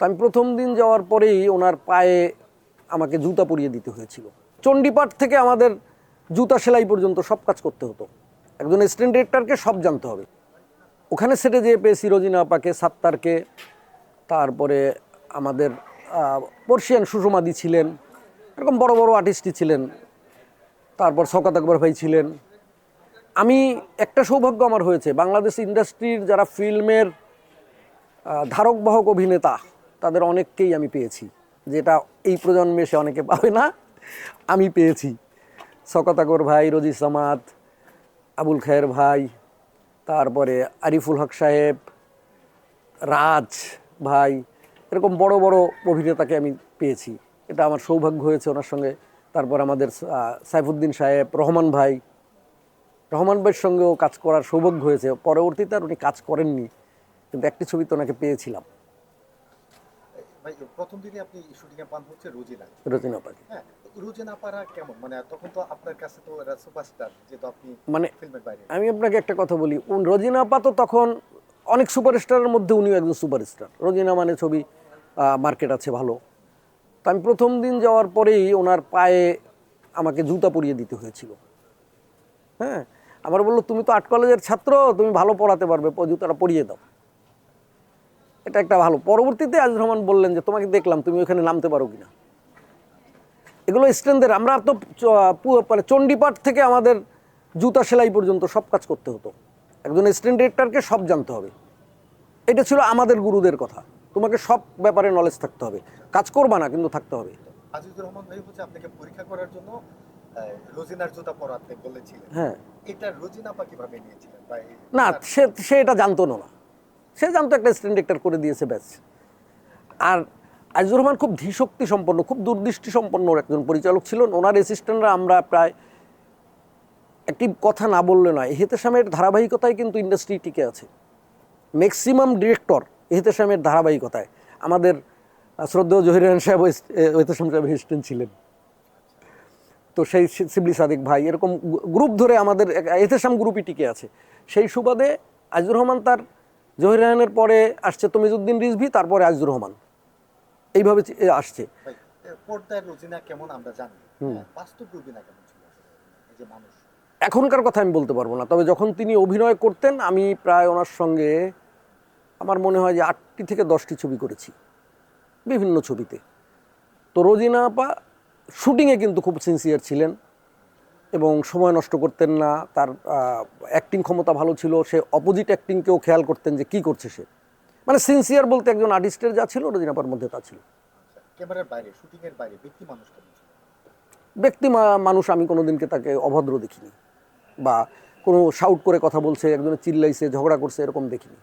আমি প্রথম দিন যাওয়ার পরেই ওনার পায়ে আমাকে জুতা পরিয়ে দিতে হয়েছিল। চণ্ডীপাঠ থেকে আমাদের জুতা সেলাই পর্যন্ত সব কাজ করতে হতো। একজন স্ট্যান্ড ডিরেক্টরকে সব জানতে হবে। ওখানে সেটে যেয়ে পেয়েছি রোজিনা আপাকে, সাত্তারকে, তারপরে আমাদের পর্শিয়ান সুষমাদি ছিলেন, এরকম বড় বড় আর্টিস্টই ছিলেন, তারপর শকাত আকবর ভাই ছিলেন। আমি একটা সৌভাগ্য আমার হয়েছে, বাংলাদেশ ইন্ডাস্ট্রির যারা ফিল্মের ধারক বাহক অভিনেতা তাদের অনেককেই আমি পেয়েছি। যেটা এই প্রজন্মে সে অনেকে পাবে না, আমি পেয়েছি। শকত আকবর ভাই, রোজি সামাদ, আবুল খায়ের ভাই, তারপরে আরিফুল হক সাহেব, রাজ ভাই, এরকম বড় বড় অভিনেতাকে আমি পেয়েছি। এটা আমার সৌভাগ্য হয়েছে ওনার সঙ্গে। তারপর আমাদের সাইফুদ্দিন সাহেব, রহমান ভাই। রহমান ভাইয়ের সঙ্গেও কাজ করার সৌভাগ্য হয়েছে। পরবর্তীতে আর উনি কাজ করেননি। কিন্তু একটি ছবিতে ওনাকে পেয়েছিলাম। ভাই প্রথম দিনে আপনি শুটিং এ পান হচ্ছে রোজিনা পাখি। হ্যাঁ রোজিনা পারা কেমন? মানে তখন তো আপনার কাছে তো এরা সুপারস্টার যেহেতু আপনি মানে ফিল্মের বাইরে। আমি আপনাকে একটা কথা বলি উন রোজিনা আপা তো তখন অনেক সুপারস্টারের মধ্যে উনিও একজন সুপারস্টার রোজিনা মানে ছবি মার্কেট আছে ভালো। তো আমি প্রথম দিন যাওয়ার পরেই ওনার পায়ে আমাকে জুতা পরিয়ে দিতে হয়েছিল। হ্যাঁ আমার বলল তুমি তো আর্ট কলেজের ছাত্র তুমি ভালো পড়াতে পারবে জুতাটা পরিয়ে দাও। এটা একটা ভালো। পরবর্তীতে আজিজ রহমান বললেন যে তোমাকে দেখলাম তুমি ওখানে নামতে পারো কিনা? এগুলো স্ট্রেন্থের আমরা তো মানে চণ্ডীপাঠ থেকে আমাদের জুতা সেলাই পর্যন্ত সব কাজ করতে হতো। একজন স্ট্যান্ড ডিরেক্টরকে সব জানতে হবে। এটা ছিল আমাদের গুরুদের কথা। তোমাকে সব ব্যাপারে নলেজ থাকতে হবে। কাজ করবা না কিন্তু থাকতে হবে। আজিজুর রহমান ভাই হচ্ছে আপনাকে পরীক্ষা করার জন্য রোজিনার জুতা পরাতে বলেছিলেন। হ্যাঁ। এটা রোজিনা পা কীভাবে নিয়েছিলেন? না সে সে এটা জানতো না। সে জানতো একটা স্ট্যান্ড ডিরেক্টর করে দিয়েছে, ব্যাস। আর আজিজুর রহমান খুব ধীশক্তি সম্পন্ন, খুব দূরদৃষ্টি সম্পন্ন একজন পরিচালক ছিলেন। ওনার অ্যাসিস্ট্যান্টরা আমরা প্রায় একটি কথা না বললে নয় এহেতেশামের ধারাবাহিকতায় কিন্তু ইন্ডাস্ট্রি টিকে আছে। ম্যাক্সিমাম ডিরেক্টর এহেতেশামের ধারাবাহিকতায়। আমাদের শ্রদ্ধেয় জহিরান সাহেব এহেতেশাম সাহেব অ্যাসিস্ট্যান্ট ছিলেন। তো সেই শিবলি সাদিক ভাই, এরকম গ্রুপ ধরে আমাদের এহেতেশাম গ্রুপই টিকে আছে। সেই সুবাদে আজিজুর রহমান তার জহির রায়হানের পরে আসছে তমিজুদ্দিন রিজভি তারপরে আজিজুর রহমান। এইভাবে আসছে। ভাই, রোজিনা কেমন আমরা জানি? বাস্তব রোজিনা কেমন ছিল এই যে মানুষ। এখনকার কথা আমি বলতে পারব না তবে যখন তিনি অভিনয় করতেন আমি প্রায় ওনার সঙ্গে আমার মনে হয় যে আটটি থেকে দশটি ছবি করেছি বিভিন্ন ছবিতে। তো রোজিনা আপা শুটিংয়ে কিন্তু খুব সিনসিয়ার ছিলেন। এবং সময় নষ্ট করতেন না তার অ্যাক্টিং ক্ষমতা ভালো ছিল সে অপোজিট অ্যাক্টিংকেও খেয়াল করতেন যে কি করছে সে। মানে সিনসিয়ার বলতে একজন আর্টিস্টের যা ছিল রোজিনা আপার মধ্যে তা ছিল। আচ্ছা, ক্যামেরার বাইরে শুটিং বাইরে ব্যক্তি মানুষ ব্যক্তি মানুষ আমি কোনোদিনকে তাকে অভদ্র দেখিনি। বা কোনো শাউট করে কথা বলছে একজনে চিল্লাইছে ঝগড়া করছে এরকম দেখিনি।